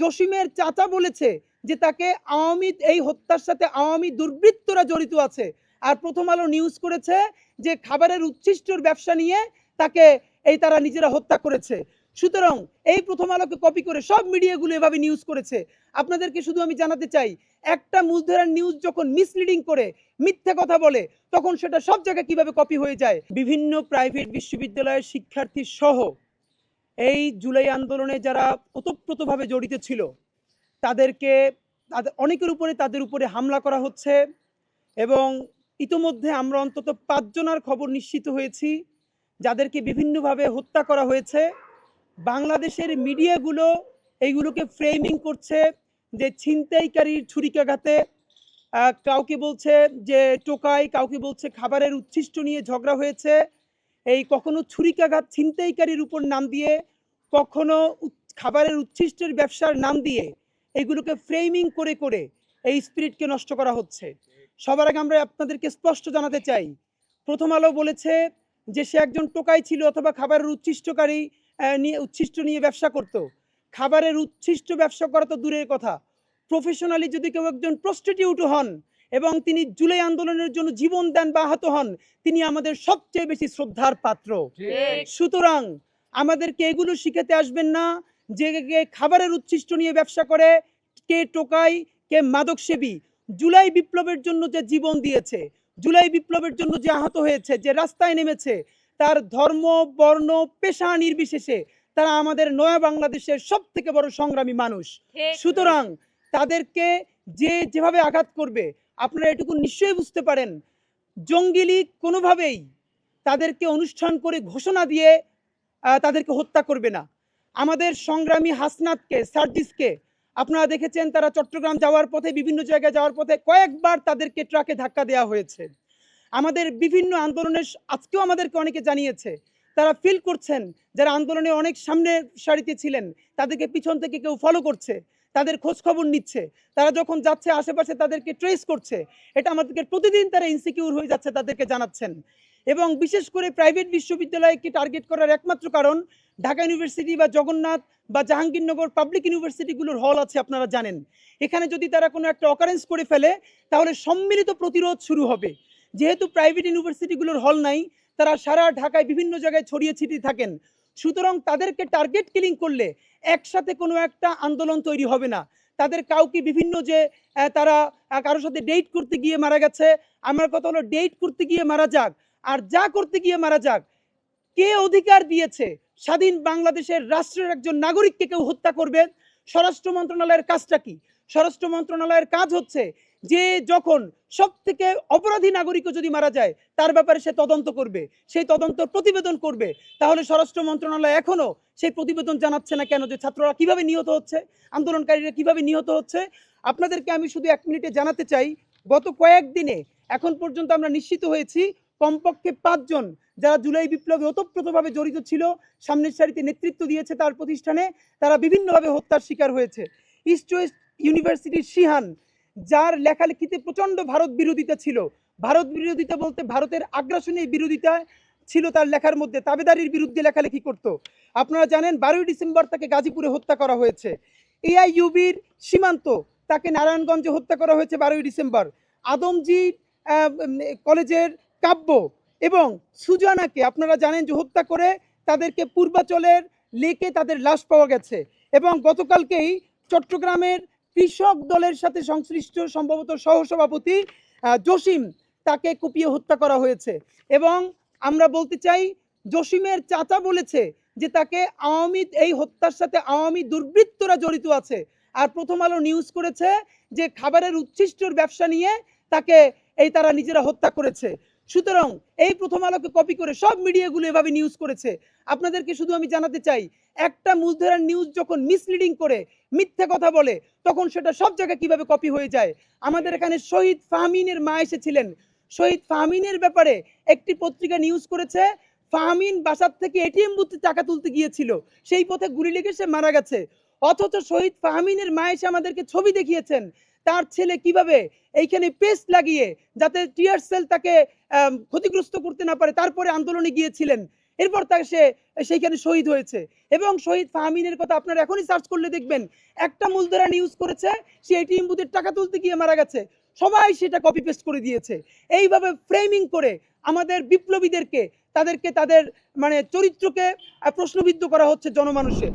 জসিমের চাচা বলেছে যে তাকে আওয়ামী, এই হত্যার সাথে আওয়ামী দুর্বৃত্তরা জড়িত আছে। আর প্রথম আলো নিউজ করেছে যে খাবারের উচ্ছিষ্টর ব্যবসা নিয়ে তাকে এই তারা নিজেরা হত্যা করেছে। সুতরাং এই প্রথম আলোকে কপি করে সব মিডিয়াগুলো এভাবে নিউজ করেছে। আপনাদেরকে শুধু আমি জানাতে চাই, একটা মূলধারার নিউজ যখন মিসলিডিং করে, মিথ্যে কথা বলে, তখন সেটা সব জায়গায় কীভাবে কপি হয়ে যায়? বিভিন্ন প্রাইভেট বিশ্ববিদ্যালয়ের শিক্ষার্থী সহ এই জুলাই আন্দোলনে যারা ওতপ্রোতভাবে জড়িত ছিল, তাদেরকে তাদের, অনেকের উপরে তাদের উপরে হামলা করা হচ্ছে এবং ইতোমধ্যে আমরা অন্তত পাঁচজনার খবর নিশ্চিত হয়েছি, যাদেরকে বিভিন্নভাবে হত্যা করা হয়েছে। বাংলাদেশের মিডিয়াগুলো এইগুলোকে ফ্রেমিং করছে যে ছিনতাইকারীর ছুরিকাঘাতে কাউকে বলছে যে টোকাই, কাউকে বলছে খাবারের উচ্ছিষ্ট নিয়ে ঝগড়া হয়েছে। এই কখনো ছুরিকাঘাত ছিনতাইকারীর উপর নাম দিয়ে, কখনো খাবারের উচ্ছিষ্টের ব্যবসার নাম দিয়ে এইগুলোকে ফ্রেমিং করে করে এই স্পিরিটকে নষ্ট করা হচ্ছে। সবার আগে আমরা আপনাদেরকে স্পষ্ট জানাতে চাই। প্রথম আলো বলেছে যে সে একজন টোকাই ছিল অথবা খাবারের উচ্ছিষ্টকারী নিয়ে, উচ্ছিষ্ট নিয়ে ব্যবসা করত। খাবারের উচ্ছিষ্ট ব্যবসা করা তো দূরের কথা। প্রফেশনালি যদি কেউ একজন প্রস্টিটিউট হন এবং তিনি জুলাই আন্দোলনের জন্য জীবন দেন বা আহত হন। তিনি আমাদের সবচেয়ে বেশি শ্রদ্ধার পাত্র। সুতরাং আমাদেরকে এগুলো শিখাতে আসবেন না। যে খাবারের উচ্ছিষ্ট নিয়ে ব্যবসা করে কে টোকাই কে মাদক সেবী জুলাই বিপ্লবের জন্য যে জীবন দিয়েছে জুলাই বিপ্লবের জন্য যে আহত হয়েছে যে রাস্তায় নেমেছে তার ধর্ম বর্ণ পেশা নির্বিশেষে তারা আমাদের নয়া বাংলাদেশের সব থেকে বড় সংগ্রামী মানুষ। সুতরাং তাদেরকে যে যেভাবে আঘাত করবে আপনারা এটুকু নিশ্চয়ই বুঝতে পারেন। জঙ্গি লীগ কোনোভাবেই তাদেরকে অনুষ্ঠান করে ঘোষণা দিয়ে তাদেরকে হত্যা করবে না। আমাদের সংগ্রামী হাসনাতকে, সার্জিসকে, আপনারা দেখেছেন তারা চট্টগ্রাম যাওয়ার পথে, বিভিন্ন জায়গায় যাওয়ার পথে কয়েকবার তাদেরকে ট্রাকে ধাক্কা দেওয়া হয়েছে। আমাদের বিভিন্ন আন্দোলনের আজকেও আমাদেরকে অনেকে জানিয়েছে, তারা ফিল করছেন যারা আন্দোলনে অনেক সামনের সারিতে ছিলেন, তাদেরকে পিছন থেকে কেউ ফলো করছে। তাদের খোঁজ খবর নিচ্ছে। তারা যখন যাচ্ছে, আশেপাশে তাদেরকে ট্রেস করছে, এটা আমাদেরকে প্রতিদিন তারা ইনসিকিউর হয়ে যাচ্ছে, তাদেরকে জানাচ্ছেন। এবং বিশেষ করে প্রাইভেট বিশ্ববিদ্যালয়কে টার্গেট করার একমাত্র কারণ, ঢাকা ইউনিভার্সিটি বা জগন্নাথ বা জাহাঙ্গীরনগর পাবলিক ইউনিভার্সিটিগুলোর হল আছে, আপনারা জানেন। এখানে যদি তারা কোনো একটা অকারেন্স করে ফেলে, তাহলে সম্মিলিত প্রতিরোধ শুরু হবে। যেহেতু প্রাইভেট ইউনিভার্সিটিগুলোর হল নাই, তারা সারা ঢাকায় বিভিন্ন জায়গায় ছড়িয়ে ছিটিয়ে থাকেন। সুতরাং তাদেরকে টার্গেট কিলিং করলে একসাথে কোনো একটা আন্দোলন তৈরি হবে না। তাদের কাউকে বিভিন্ন যে তারা কারোর সাথে ডেট করতে গিয়ে মারা গেছে, আমার কথা হলো ডেট করতে গিয়ে মারা যাক, আর যা করতে গিয়ে মারা যাক, কে অধিকার দিয়েছে? স্বাধীন বাংলাদেশের রাষ্ট্রের একজন নাগরিককে কেউ হত্যা করবে? স্বরাষ্ট্র মন্ত্রণালয়ের কাজটা কি? স্বরাষ্ট্র মন্ত্রণালয়ের কাজ হচ্ছে যে যখন সব থেকে অপরাধী নাগরিকও যদি মারা যায়, তার ব্যাপারে সে তদন্ত করবে, সেই তদন্ত প্রতিবেদন করবে। তাহলে স্বরাষ্ট্র মন্ত্রণালয় এখনও সেই প্রতিবেদন জানাচ্ছে না কেন যে ছাত্ররা কীভাবে নিহত হচ্ছে, আন্দোলনকারীরা কীভাবে নিহত হচ্ছে? আপনাদেরকে আমি শুধু এক মিনিটে জানাতে চাই, গত কয়েকদিনে এখন পর্যন্ত আমরা নিশ্চিত হয়েছি কমপক্ষে পাঁচজন যারা জুলাই বিপ্লবে ওতপ্রোতভাবে জড়িত ছিল, সামনের সারিতে নেতৃত্ব দিয়েছে তার প্রতিষ্ঠানে, তারা বিভিন্নভাবে হত্যার শিকার হয়েছে। ইস্ট ওয়েস্ট ইউনিভার্সিটির শিহান, যার লেখালেখিতে প্রচণ্ড ভারত বিরোধিতা ছিল। ভারত বিরোধিতা বলতে ভারতের আগ্রাসনের বিরোধিতা ছিল তার লেখার মধ্যে। তাবেদারির বিরুদ্ধে লেখালেখি করত। আপনারা জানেন, বারোই ডিসেম্বর তাকে গাজীপুরে হত্যা করা হয়েছে। এআইইউবির সীমান্ত তাকে নারায়ণগঞ্জে হত্যা করা হয়েছে বারোই ডিসেম্বর। আদমজি কলেজের কাব্য এবং সুজানাকে আপনারা জানেন যে হত্যা করে তাদেরকে পূর্বাচলের লেকে তাদের লাশ পাওয়া গেছে। এবং গতকালকেই চট্টগ্রামের কৃষক দলের সাথে সংশ্লিষ্ট সম্ভবত সহসভাপতি জসিম তাকে কুপিয়ে হত্যা করা হয়েছে। এবং আমরা বলতে চাই, জসিমের চাচা বলেছে যে তাকে আওয়ামী, এই হত্যার সাথে আওয়ামী দুর্বৃত্তরা জড়িত আছে। আর প্রথম আলো নিউজ করেছে যে খাবারের উচ্ছিষ্টর ব্যবসা নিয়ে তাকে, এই তারা নিজেরা হত্যা করেছে। সুতরাং এই প্রথম আলোকে কপি করে সব মিডিয়াগুলো এভাবে নিউজ করেছে। আপনাদেরকে শুধু আমি জানাতে চাই, একটা মূলধারার নিউজ যখন মিসলিডিং করে, মিথ্যে কথা বলে, তখন সেটা সব জায়গায় কীভাবে কপি হয়ে যায়? আমাদের এখানে শহীদ ফাহমিনের মা এসেছিলেন। শহীদ ফাহমিনের ব্যাপারে একটি পত্রিকা নিউজ করেছে, ফাহমিন বাসার থেকে এটিএম বুথে টাকা তুলতে গিয়েছিল। সেই পথে গুলি লেগে সে মারা গেছে। অথচ শহীদ ফাহমিনের মা এসে আমাদেরকে ছবি দেখিয়েছেন। তার ছেলে কীভাবে এইখানে পেস্ট লাগিয়ে যাতে টিয়ার সেল তাকে ক্ষতিগ্রস্ত করতে না পারে, তারপরে আন্দোলনে গিয়েছিলেন। এরপর তাকে সে, সেইখানে শহীদ হয়েছে। এবং শহীদ ফাহমিনের কথা আপনারা এখনই সার্চ করলে দেখবেন, একটা মূলধারা নিউজ করেছে, সে এটিএম বুথের টাকা তুলতে গিয়ে মারা গেছে। সবাই সেটা কপি পেস্ট করে দিয়েছে। এইভাবে ফ্রেমিং করে আমাদের বিপ্লবীদেরকে, তাদেরকে তাদের মানে চরিত্রকে প্রশ্নবিদ্ধ করা হচ্ছে জনমানুষে।